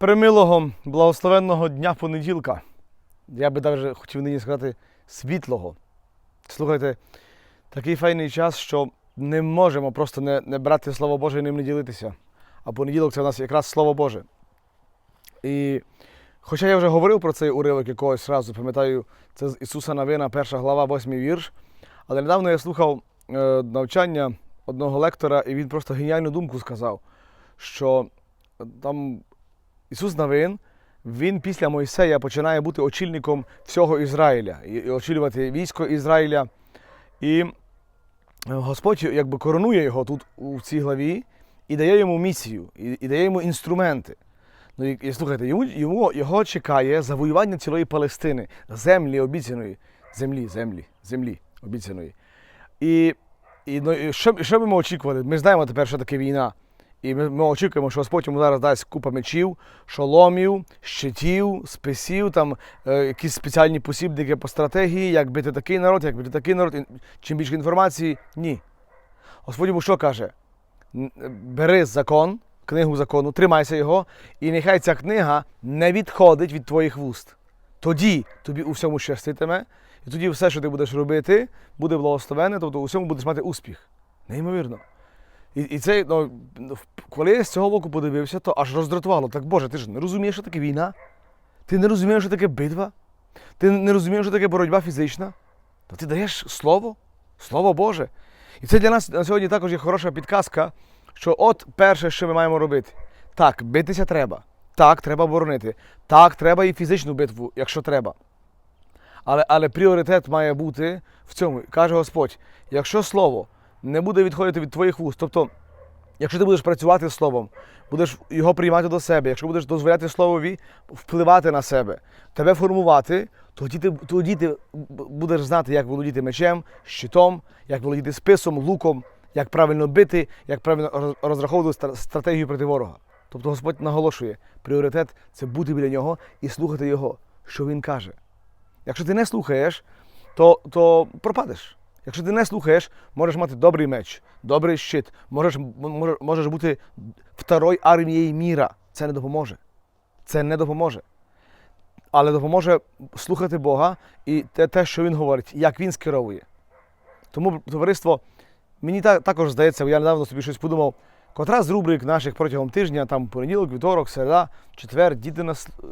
Примилого, благословенного дня понеділка. Я би навіть хотів нині сказати світлого. Слухайте, такий файний час, що не можемо просто не, не брати Слово Боже і ним не ділитися. А понеділок це в нас якраз Слово Боже. І хоча я вже говорив про цей уривок якогось разу, пам'ятаю, це з Ісуса Новина, перша глава, восьмий вірш. Але недавно я слухав е, навчання одного лектора, і він просто геніальну думку сказав, що там Ісус Навин, він після Мойсея починає бути очільником всього Ізраїля і, очолювати військо Ізраїля. І е, Господь якби коронує його тут у цій главі і дає йому місію, і, і дає йому інструменти. Ну і, і слухайте, йому, йому його чекає завоювання цілої Палестини, землі обіцяної, землі, землі, землі обіцяної. І, і, ну, і що, що ми очікували? Ми знаємо тепер, що таке війна. І ми, ми очікуємо, що Господь йому зараз дасть купа мечів, шоломів, щитів, списів, там е, якісь спеціальні посібники по стратегії, як бити такий народ, як бити такий народ. І Чим більше інформації, ні. Господь йому що каже? Бери закон, книгу закону, тримайся його, і нехай ця книга не відходить від твоїх вуст. Тоді тобі у всьому щаститиме, і тоді все, що ти будеш робити, буде благословенне, тобто у всьому будеш мати успіх. Неймовірно. І, і це, ну, коли я з цього боку подивився, то аж роздратувало. Так Боже, ти ж не розумієш, що таке війна? Ти не розумієш, що таке битва? Ти не розумієш, що таке боротьба фізична? То ти даєш слово, слово Боже. І це для нас на сьогодні також є хороша підказка, що от перше, що ми маємо робити. Так, битися треба. Так, треба боронити. Так, треба і фізичну битву, якщо треба. Але, але пріоритет має бути в цьому. Каже Господь: якщо слово не буде відходити від твоїх вуст, тобто, якщо ти будеш працювати з словом, будеш його приймати до себе, якщо будеш дозволяти словові впливати на себе, тебе формувати, тоді ти, тоді ти будеш знати, як володіти мечем, щитом, як володіти списом, луком, як правильно бити, як правильно розраховувати стратегію проти ворога. Тобто Господь наголошує, пріоритет це бути біля нього і слухати його, що він каже. Якщо ти не слухаєш, то, то пропадеш. Якщо ти не слухаєш, можеш мати добрий меч, добрий щит, можеш, можеш, можеш бути второю армією міра. Це не допоможе. Це не допоможе. Але допоможе слухати Бога і те, те, що Він говорить, як Він скеровує. Тому, товариство, мені та- також здається, я недавно собі щось подумав, котра з рубрик наших протягом тижня, там понеділок, вівторок, середа, четвер, діти нас е,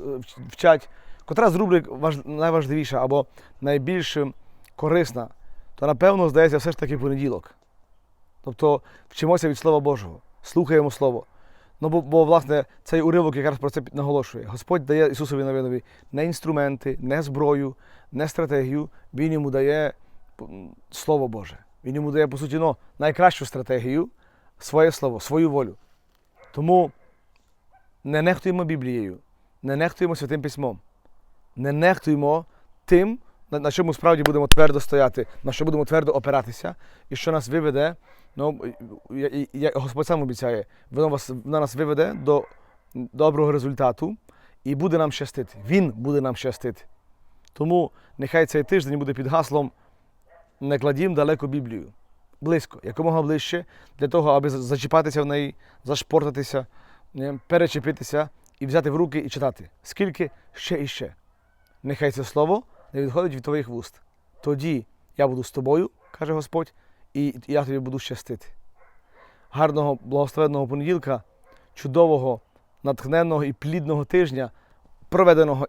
вчать, котра з рубрик важ- найважливіша або найбільш е, корисна, то напевно здається все ж таки понеділок. Тобто вчимося від Слова Божого, слухаємо Слово. Ну, бо, бо, власне, цей уривок якраз про це наголошує. Господь дає Ісусові Новинові не інструменти, не зброю, не стратегію. Він йому дає Слово Боже. Він йому дає, по суті, ну, найкращу стратегію, своє слово, свою волю. Тому не нехтуємо Біблією, не нехтуємо Святим Письмом, не нехтуємо тим, на, на чому справді будемо твердо стояти, на що будемо твердо опиратися, і що нас виведе. Ну, я, я, я- Господь сам обіцяє, воно, вас, воно нас виведе до доброго результату і буде нам щастити. Він буде нам щастити. Тому нехай цей тиждень буде під гаслом не кладім далеко Біблію. Близько, якомога ближче, для того, аби зачіпатися в неї, зашпортатися, перечепитися і взяти в руки і читати. Скільки ще і ще. Нехай це слово не відходить від твоїх вуст. Тоді я буду з тобою, каже Господь, і я тобі буду щастити. Гарного, благословенного понеділка, чудового, натхненного і плідного тижня, проведеного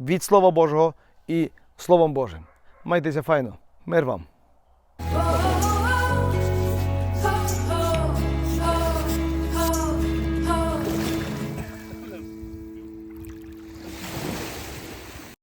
від Слова Божого і Словом Божим. Майтеся файно. Мир вам!